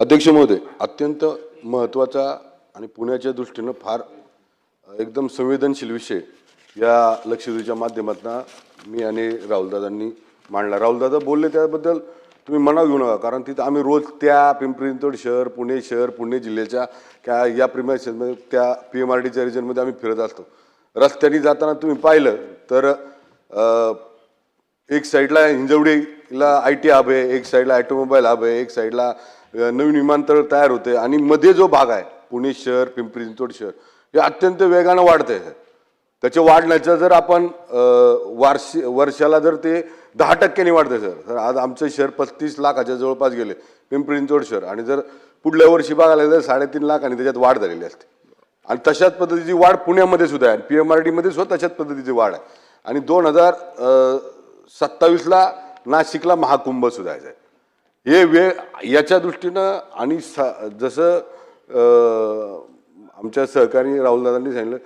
अध्यक्ष महोदय अत्यंत महत्त्वाचा आणि पुण्याच्या दृष्टीनं फार एकदम संवेदनशील विषय या लक्षवेधीच्या माध्यमातून मी आणि राहुलदादांनी मांडला. राहुलदादा बोलले त्याबद्दल तुम्ही मनाव घेऊ नका कारण तिथं आम्ही रोज त्या पिंपरी चिंचवड शहर पुणे शहर पुणे जिल्ह्याच्या त्या या प्रिमायसेसमध्ये त्या पी एम आर डीच्या रिजनमध्ये आम्ही फिरत असतो. रस्त्याने जाताना तुम्ही पाहिलं तर एक साईडला हिंजवडीला आय टी हब आहे एक साईडला ॲटोमोबाईल हब आहे एक साईडला नवीन विमानतळ तयार होते आणि मध्ये जो भाग आहे पुणे शहर पिंपरी चिंचवड शहर हे अत्यंत वेगानं वाढत आहे त्याच्या वाढण्याचं जर आपण वार्ष वर्षाला जर ते दहा टक्क्यांनी वाढते सर. तर आज आमचं शहर पस्तीस लाखाच्या जवळपास गेले पिंपरी चिंचवड शहर. आणि जर पुढल्या वर्षी बघायला तर साडेतीन लाख आणि त्याच्यात वाढ झालेली असते. आणि तशाच पद्धतीची वाढ पुण्यामध्ये सुद्धा आहे. पी एम आर डीमध्ये सुद्धा तशाच पद्धतीची वाढ आहे. आणि दोन हजार सत्तावीसला नाशिकला महाकुंभ सुद्धा आहे. हे वेळ याच्या दृष्टीनं आणि सा जसं आमच्या सहकारी राहुलदादांनी सांगितलं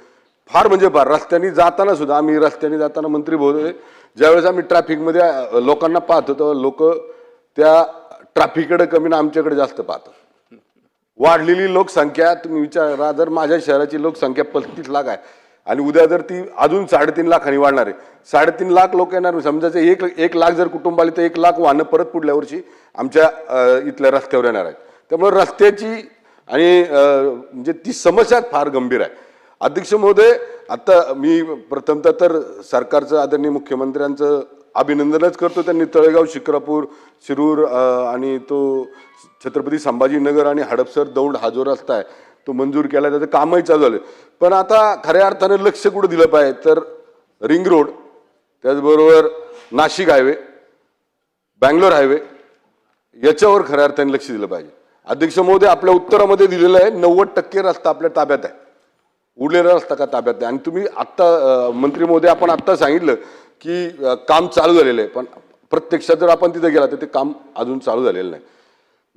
फार म्हणजे फार. रस्त्याने जाताना सुद्धा आम्ही रस्त्याने जाताना मंत्री होते. ज्यावेळेस आम्ही ट्रॅफिकमध्ये लोकांना पाहतो तेव्हा लोक त्या ट्रॅफिककडे कमी ना आमच्याकडे जास्त पाहतात. वाढलेली लोकसंख्या तुम्ही विचारा जर माझ्या शहराची लोकसंख्या पस्तीस लाख आहे आणि उद्या जर ती अजून साडेतीन लाखांनी वाढणार आहे. साडेतीन लाख लोक येणार समजायचं एक एक लाख जर कुटुंब आले तर एक लाख वाहनं परत पुढल्या वर्षी आमच्या इथल्या रस्त्यावर येणार आहेत. त्यामुळे रस्त्याची आणि म्हणजे ती समस्या फार गंभीर आहे. अध्यक्ष महोदय आता मी प्रथमतः तर सरकारचं आदरणीय मुख्यमंत्र्यांचं अभिनंदनच करतो त्यांनी तळेगाव शिक्रापूर शिरूर आणि तो छत्रपती संभाजीनगर आणि हडपसर दौंड हा जो रस्ता आहे तो मंजूर केला त्याचं कामही चालू झालं. पण आता खऱ्या अर्थानं लक्ष कुठं दिलं पाहिजे? तर रिंग रोड त्याचबरोबर नाशिक हायवे बँगलोर हायवे याच्यावर खऱ्या अर्थाने लक्ष दिलं पाहिजे. अध्यक्ष महोदय आपल्या उत्तरामध्ये दिलेलं आहे नव्वद टक्के रस्ता आपल्या ताब्यात आहे. उरलेला रस्ता का ताब्यात आहे आणि तुम्ही आत्ता मंत्री महोदय आपण आत्ता सांगितलं की काम चालू झालेलं आहे. पण प्रत्यक्षात जर आपण तिथे गेला तर ते काम अजून चालू झालेलं नाही.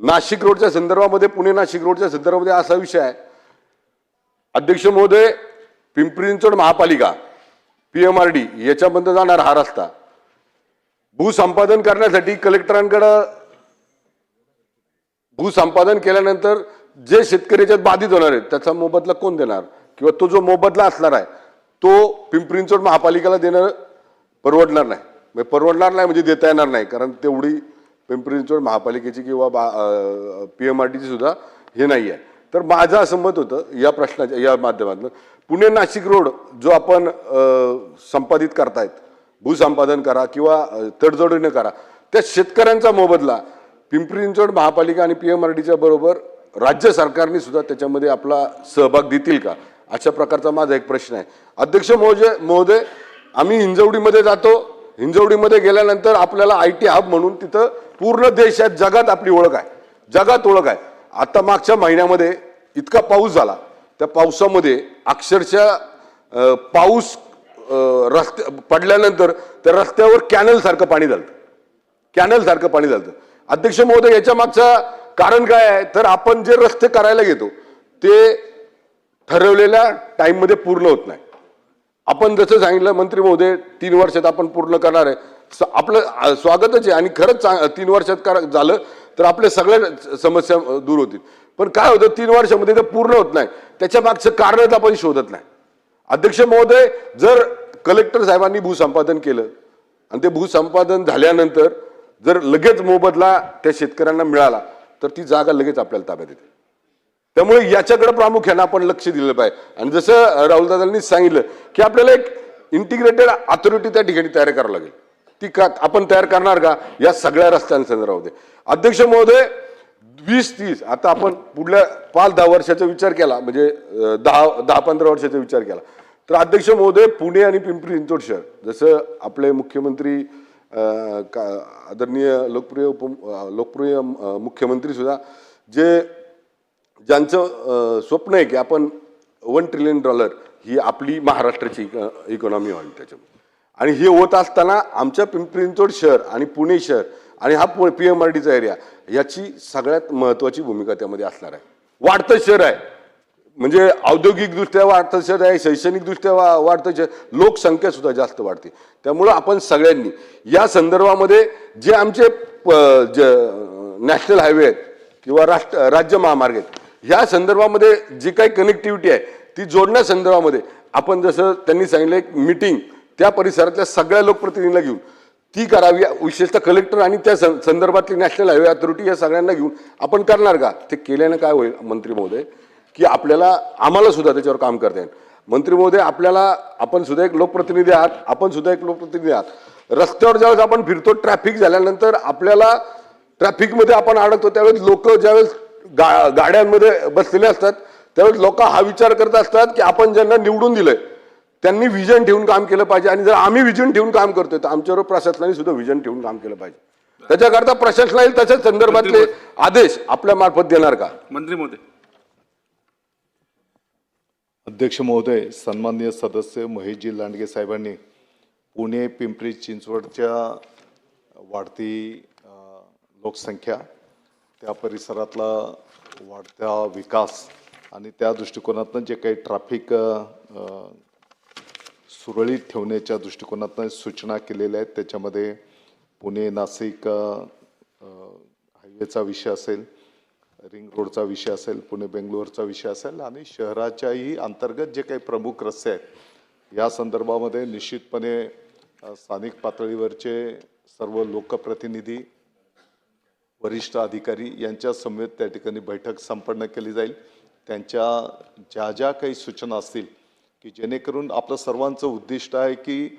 नाशिक रोडच्या संदर्भामध्ये पुणे नाशिक रोडच्या संदर्भामध्ये असा विषय आहे. अध्यक्ष महोदय पिंपरी चिंचवड महापालिका पी एम आर डी याच्यामध्ये जाणार हा रस्ता. भूसंपादन करण्यासाठी कलेक्टरांकडं भूसंपादन केल्यानंतर जे शेतकरी याच्यात बाधित होणार आहेत त्याचा मोबदला कोण देणार? किंवा तो जो मोबदला असणार आहे तो पिंपरी चिंचवड महापालिकेला देणं परवडणार नाही. म्हणजे परवडणार नाही म्हणजे देता येणार नाही कारण तेवढी पिंपरी चिंचवड महापालिकेची किंवा बा पी एम आर टीची सुद्धा हे नाही आहे तर माझं असं मत होतं या प्रश्नाच्या या माध्यमातून. पुणे नाशिक रोड जो आपण संपादित करतायत भूसंपादन करा किंवा तडजोडीनं तडजोडीने करा त्या शेतकऱ्यांचा मोबदला पिंपरी चिंचवड महापालिका आणि पी एम आर डीच्या बरोबर राज्य सरकारने सुद्धा त्याच्यामध्ये आपला सहभाग देतील का? अशा प्रकारचा माझा एक प्रश्न आहे. अध्यक्ष महोदय महोदय आम्ही हिंजवडीमध्ये जातो हिंजवडीमध्ये गेल्यानंतर आपल्याला आय टी हब म्हणून तिथं पूर्ण देशात जगात आपली ओळख आहे. जगात ओळख आहे. आता मागच्या महिन्यामध्ये इतका पाऊस झाला. त्या पावसामध्ये अक्षरशः पाऊस रस्ते पडल्यानंतर त्या रस्त्यावर कॅनलसारखं पाणी झालं. कॅनलसारखं पाणी झालं. अध्यक्ष महोदय याच्या मागचं कारण काय आहे? तर आपण जे रस्ते करायला घेतो ते ठरवलेल्या टाईममध्ये पूर्ण होत नाही. आपण जसं सांगितलं मंत्री महोदय तीन वर्षात आपण पूर्ण करणार आहे. आपलं स्वागतच आहे. आणि खरंच तीन वर्षात कर झालं तर आपल्या सगळ्या समस्या दूर होतील. पण काय होतं तीन वर्षामध्ये ते पूर्ण होत नाही. त्याच्या मागचं कारणच आपण शोधत नाही. अध्यक्ष महोदय जर कलेक्टर साहेबांनी भूसंपादन केलं आणि ते भूसंपादन झाल्यानंतर जर लगेच मोबदला त्या शेतकऱ्यांना मिळाला तर ती जागा लगेच आपल्याला ताब्यात येते. त्यामुळे याच्याकडे प्रामुख्यानं आपण लक्ष दिलं पाहिजे. आणि जसं राहुलदादांनी सांगितलं की आपल्याला एक इंटिग्रेटेड अथॉरिटी त्या ठिकाणी तयार करावं लागेल. ती का आपण तयार करणार का? या सगळ्या रस्त्यांसंदर्भामध्ये. अध्यक्ष महोदय वीस तीस आता आपण पुढल्या पाच दहा वर्षाचा विचार केला म्हणजे दहा दहा पंधरा वर्षाचा विचार केला. तर अध्यक्ष महोदय पुणे आणि पिंपरी चिंचवड शहर जसं आपले मुख्यमंत्री का- आदरणीय लोकप्रिय उप लोकप्रिय मुख्यमंत्री सुद्धा जे ज्यांचं स्वप्न आहे की आपण वन ट्रिलियन डॉलर ही आपली महाराष्ट्राची इक- इकॉनॉमी व्हावी त्याच्यामध्ये. आणि हे होत असताना आमच्या पिंपरींचोड शहर आणि पुणे शहर आणि हा पी एम आर डीचा एरिया याची सगळ्यात महत्त्वाची भूमिका त्यामध्ये असणार आहे. वाढतं शहर आहे. म्हणजे औद्योगिकदृष्ट्या वाढतं शहर आहे शैक्षणिकदृष्ट्या वा वाढतं शहर लोकसंख्यासुद्धा जास्त वाढते. त्यामुळं आपण सगळ्यांनी या संदर्भामध्ये जे आमचे प- ज नॅशनल हायवे आहेत किंवा राष्ट्र राज्य महामार्ग आहेत ह्या संदर्भामध्ये जी काही कनेक्टिव्हिटी आहे ती जोडण्या संदर्भामध्ये आपण जसं त्यांनी सांगितलं एक मिटिंग त्या परिसरातल्या सगळ्या लोकप्रतिनिधींना घेऊन ती करावी विशेषतः कलेक्टर आणि त्या सं- संदर्भातली नॅशनल हायवे अथॉरिटी या सगळ्यांना घेऊन आपण करणार का? ते केल्यानं काय होईल मंत्री महोदय? की आपल्याला आम्हाला सुद्धा त्याच्यावर काम करता येईल. मंत्री महोदय आपल्याला आपण सुद्धा एक लोकप्रतिनिधी आहात आपण सुद्धा एक लोकप्रतिनिधी आहात. रस्त्यावर ज्यावेळेस आपण फिरतो ट्रॅफिक झाल्यानंतर आपल्याला ट्रॅफिकमध्ये आपण अडकतो त्यावेळेस लोक ज्यावेळेस गा गाड्यांमध्ये बसलेले असतात. त्यावेळेस लोक हा विचार करत असतात की आपण ज्यांना निवडून दिलंय त्यांनी विजन ठेवून काम केलं पाहिजे. आणि जर आम्ही विजन ठेवून काम करतोय तर आमच्यावर प्रशासनाने सुद्धा विजन ठेवून काम केलं पाहिजे. त्याच्याकरता प्रशासना येईल तशाच संदर्भातले आदेश आपल्या मार्फत देणार का? मंत्री महोदय अध्यक्ष महोदय सन्माननीय सदस्य महेशजी लांडगे साहेबांनी पुणे पिंपरी चिंचवडच्या वाढती लोकसंख्या त्या परिसरातला वाढत्या विकास आणि त्या दृष्टिकोनातनं जे काही ट्रॅफिक सुरळीत ठेवण्याच्या दृष्टिकोनातनं सूचना केलेल्या आहेत त्याच्यामध्ये पुणे नाशिक हायवेचा विषय असेल रिंग रोडचा विषय असेल पुणे बेंगलोरचा विषय असेल आणि शहराच्याही अंतर्गत जे काही प्रमुख रस्ते आहेत या संदर्भामध्ये निश्चितपणे स्थानिक पातळीवरचे सर्व लोकप्रतिनिधी वरिष्ठ अधिकारी यांच्या समवेत त्या ठिकाणी बैठक संपन्न केली जाईल. त्यांच्या ज्या ज्या काही सूचना असतील की जेणेकरून आपलं सर्वांचं उद्दिष्ट आहे की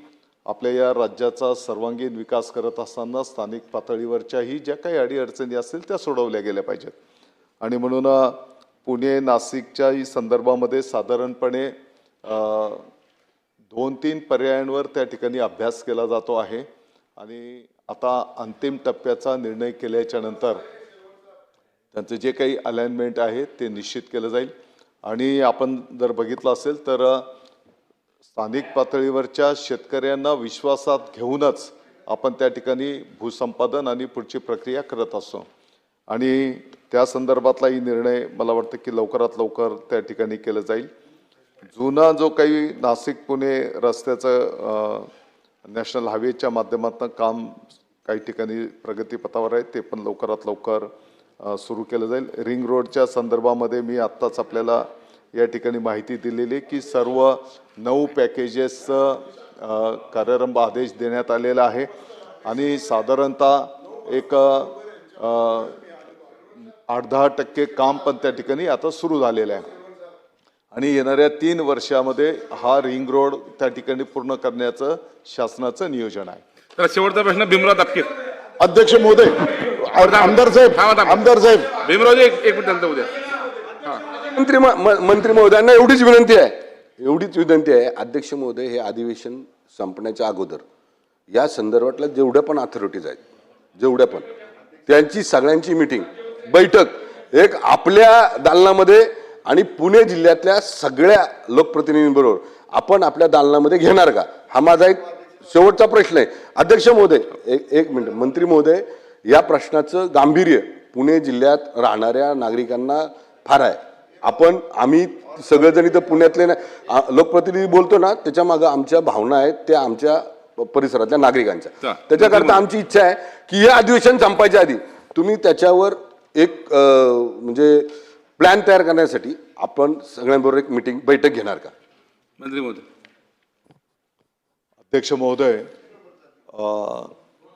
आपल्या या राज्याचा सर्वांगीण विकास करत असताना स्थानिक पातळीवरच्याही ज्या काही अडीअडचणी असतील त्या सोडवल्या गेल्या पाहिजेत. आणि म्हणून पुणे नाशिकच्याही संदर्भामध्ये साधारणपणे दोन तीन पर्यायांवर त्या ठिकाणी अभ्यास केला जातो आहे. आणि आता अंतिम टप्प्याचा निर्णय केल्याच्यानंतर त्यांचं जे काही अलाइनमेंट आहे ते निश्चित केलं जाईल. आणि आपण जर बघितलं असेल तर स्थानिक पातळीवरच्या शेतकऱ्यांना विश्वासात घेऊनच आपण त्या ठिकाणी भूसंपादन आणि पुढची प्रक्रिया करत असतो. आणि त्या संदर्भातलाही निर्णय मला वाटतं की लवकरात लवकर त्या ठिकाणी केलं जाईल. जुना जो काही नाशिक पुणे रस्त्याचं नॅशनल हायवेच्या माध्यमातून काम काही ठिकाणी प्रगतीपथावर आहे ते पण लवकरात लवकर सुरू केलं जाईल. रिंग रोडच्या संदर्भामध्ये मी आत्ताच आपल्याला या ठिकाणी माहिती दिलेली की सर्व नऊ पॅकेजेसचं कार्यारंभ आदेश देण्यात आलेला आहे. आणि साधारणतः एक आठ दहा टक्के काम पण त्या ठिकाणी आता सुरू झालेलं आहे. आणि येणाऱ्या तीन वर्षामध्ये हा रिंग रोड त्या ठिकाणी पूर्ण करण्याचं शासनाचं नियोजन आहे. तर शेवटचा प्रश्न भीमराव तापकीर अध्यक्ष महोदय आमदार साहेब. आमदार साहेब. भीमरावजी एक एक मिनिट त्यांचं उद्या. मंत्री म- म- मंत्री महोदयांना एवढीच विनंती आहे. एवढीच विनंती आहे. अध्यक्ष महोदय हे अधिवेशन संपण्याच्या अगोदर या संदर्भातल्या जेवढ्या पण अथॉरिटीज आहेत जेवढ्या पण त्यांची सगळ्यांची मिटिंग बैठक एक आपल्या दालनामध्ये आणि पुणे जिल्ह्यातल्या सगळ्या लोकप्रतिनिधींबरोबर आपण आपल्या दालनामध्ये घेणार का? हा माझा एक शेवटचा प्रश्न आहे. अध्यक्ष महोदय एक एक मिनिट. मंत्री महोदय या प्रश्नाचं गांभीर्य पुणे जिल्ह्यात राहणाऱ्या नागरिकांना फार आहे. आपण आम्ही सगळेजण इथं पुण्यातले ना लोकप्रतिनिधी बोलतो ना त्याच्या मागं आमच्या भावना आहेत त्या आमच्या परिसरातल्या नागरिकांच्या. त्याच्याकरता आमची इच्छा आहे की हे अधिवेशन संपायच्या आधी तुम्ही त्याच्यावर एक म्हणजे प्लॅन तयार करण्यासाठी आपण सगळ्यांबरोबर एक मिटिंग बैठक घेणार का? मंत्री महोदय. अध्यक्ष महोदय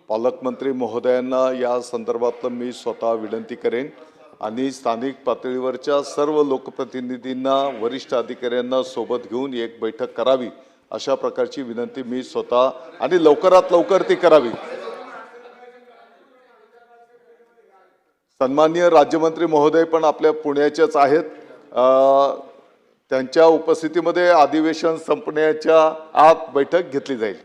पालकमंत्री महोदयांना या संदर्भातलं मी स्वतः विनंती करेन आणि स्थानिक पातळीवरच्या सर्व लोकप्रतिनिधींना वरिष्ठ अधिकाऱ्यांना सोबत घेऊन एक बैठक करावी अशा प्रकारची विनंती मी स्वतः आणि लवकरात लवकर ती करावी. सन्माननीय राज्यमंत्री महोदय पण आपल्या पुण्याचेच आहेत. त्यांच्या उपस्थितीमध्ये अधिवेशन संपण्याच्या आत बैठक घेतली जाईल.